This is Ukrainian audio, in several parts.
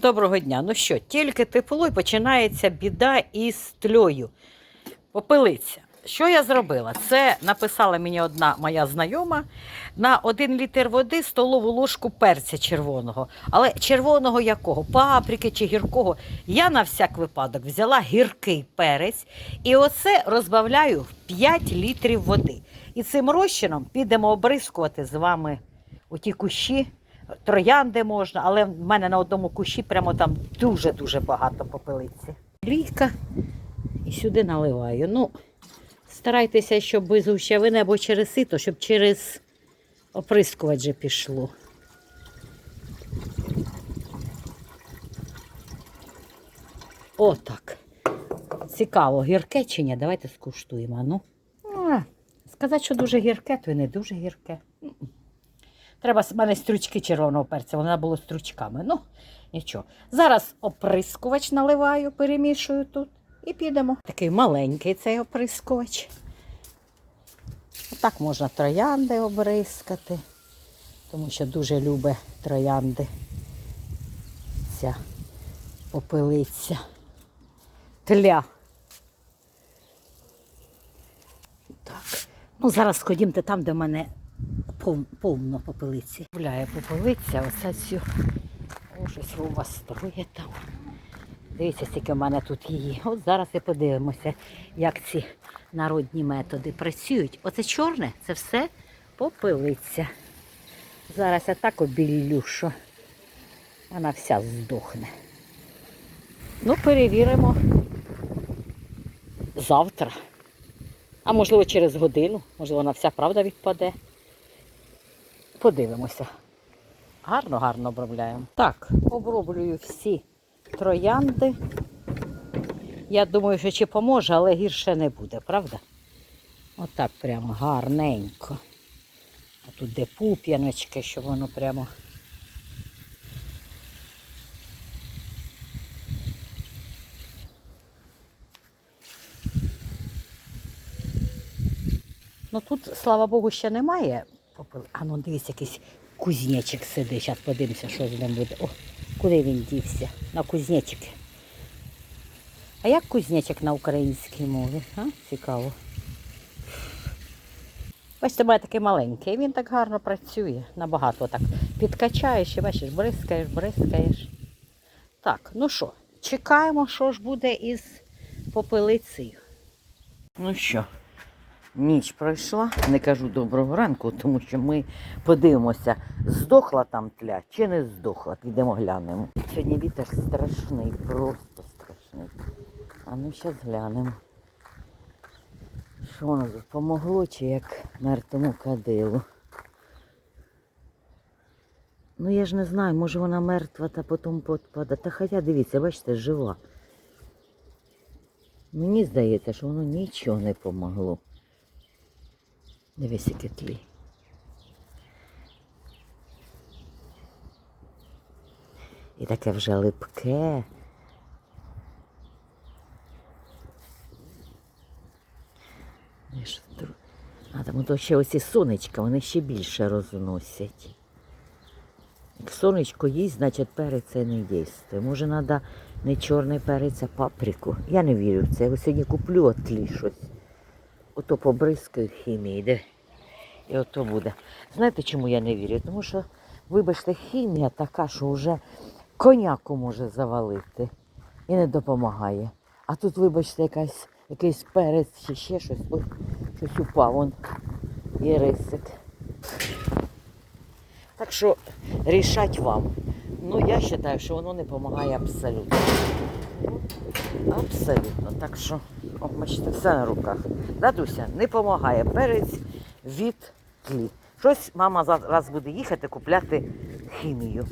Доброго дня. Ну що, тільки тепло і починається біда із тльою. Попелиця. Що я зробила? Це написала мені одна моя знайома на один літр води столову ложку перця червоного. Але червоного якого? Паприки чи гіркого. Я на всяк випадок взяла гіркий перець і оце розбавляю в 5 літрів води. І цим розчином підемо обрискувати з вами у ті кущі. Троянди можна, але в мене на одному кущі прямо там дуже-дуже багато попелиці. Лійка і сюди наливаю. Ну, старайтеся, щоб без гущавини або через сито, щоб через оприскувач же пішло. Отак. Цікаво, гірке чи ні? Давайте скуштуємо. Ну. Сказати, що дуже гірке, то і не дуже гірке. Треба з мене стручки червоного перця, вона було стручками. Ну, нічого. Зараз оприскувач наливаю, перемішую тут і підемо. Такий маленький цей оприскувач. Отак можна троянди обрискати, тому що дуже любить троянди. Ця попелиця. Тля. Так. Ну, зараз ходімте там, де в мене повно попелиці. Гуляє попелиця, оце. О, щось вас строє там. Дивіться, скільки в мене тут її. От зараз і подивимося, як ці народні методи працюють. Оце чорне, це все попелиця. Зараз я так обіллю, що вона вся здохне. Ну, перевіримо завтра. А можливо через годину, можливо, вона вся правда відпаде. Подивимося. Гарно, гарно обробляємо. Так, оброблюю всі троянди. Я думаю, що чи поможе, але гірше не буде, правда? Отак прямо гарненько. А тут де пуп'яночки, щоб воно прямо. Ну тут, слава Богу, ще немає. Попел- А ну дивись, якийсь кузнечик сидить. Зараз подивимося, що з ним буде. О, куди він дівся? На кузнечик. А як кузнечик на українській мові? А? Цікаво. Бачите, у мене такий маленький, він так гарно працює. Набагато так підкачаєш і бачиш, бризкаєш, бризкаєш. Так, ну що, чекаємо, що ж буде із попелицею. Ну що, ніч пройшла, не кажу доброго ранку, тому що ми подивимося, здохла там тля чи не здохла. Підемо глянемо. Сьогодні вітер страшний, просто страшний. А ну зараз глянемо. Що воно тут помогло, чи як мертвому кадилу. Ну я ж не знаю, може вона мертва та потім подпада. Та хоча дивіться, бачите, жива. Мені здається, що воно нічого не помогло. Дивись, яке тлі. І таке вже липке. А там то ще оці сонечка, вони ще більше розносять. Як сонечко їсть, значить перець не їсти. Може, треба не чорний перець, а паприку. Я не вірю в це. Я сьогодні куплю от тлі щось. Ото побризкаю хімії, де. І ото буде. Знаєте, чому я не вірю? Тому що, вибачте, хімія така, що вже коняку може завалити і не допомагає. А тут, вибачте, якась, якийсь перець чи ще щось. Ой, щось упав вон. І рисик. Так що рішать вам. Ну, я вважаю, що воно не допомагає абсолютно. Абсолютно. Так що, бачите, все на руках. Дадуся, не допомагає перець від тлі. Щось мама за- раз буде їхати купляти хімію.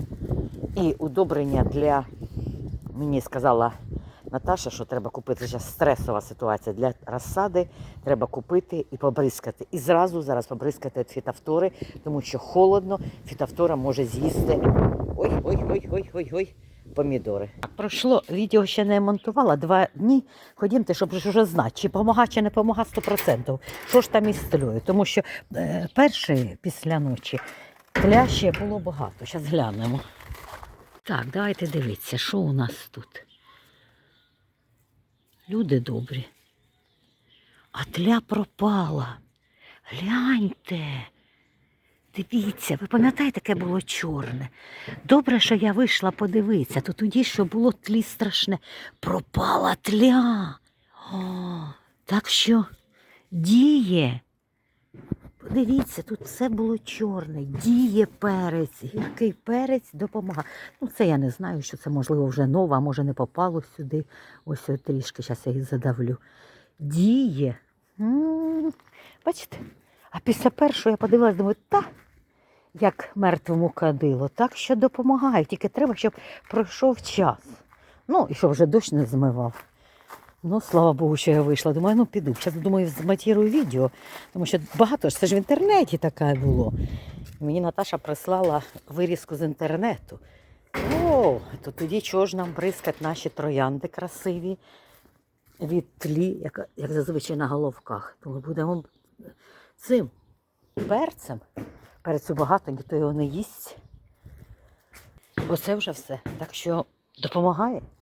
І удобрення для, мені сказала Наташа, що треба купити зараз стресова ситуація для розсади. Треба купити і побризкати. І зразу зараз побризкати від фітофтори, тому що холодно, фітофтора може з'їсти. Ой, Помідори. Пройшло, відео ще не монтувала два дні. Ходімте, щоб вже знати, чи помога, чи не помога 100%. Що ж там із тлею? Тому що е, перший після ночі тля ще було багато. Зараз глянемо. Так, давайте дивитися, що у нас тут. Люди добрі. А тля пропала. Гляньте. Дивіться, ви пам'ятаєте, яке було чорне? Добре, що я вийшла подивитися, то тоді, що було тлі страшне, пропала тля. О, так що діє. Подивіться, тут все було чорне, діє перець, гіркий перець допомагає. Ну, це я не знаю, що це можливо вже нове, а може не попало сюди. Ось трішки, зараз я їх задавлю. Діє. М, Бачите? А після першого я подивилась, думаю, та, як мертвому кадило, так що допомагає. Тільки треба, щоб пройшов час. Ну, і щоб вже дощ не змивав. Ну, слава Богу, що я вийшла. Думаю, ну піду. Зараз думаю, змонтірую відео, тому що багато ж це ж в інтернеті таке було. Мені Наташа прислала вирізку з інтернету. О, то тоді чого ж нам бризкать наші троянди красиві від тлі, як, як зазвичай на головках. Тому будемо цим перцем. Перцю багато, ніхто його не їсть. Оце вже все. Так що допомагає.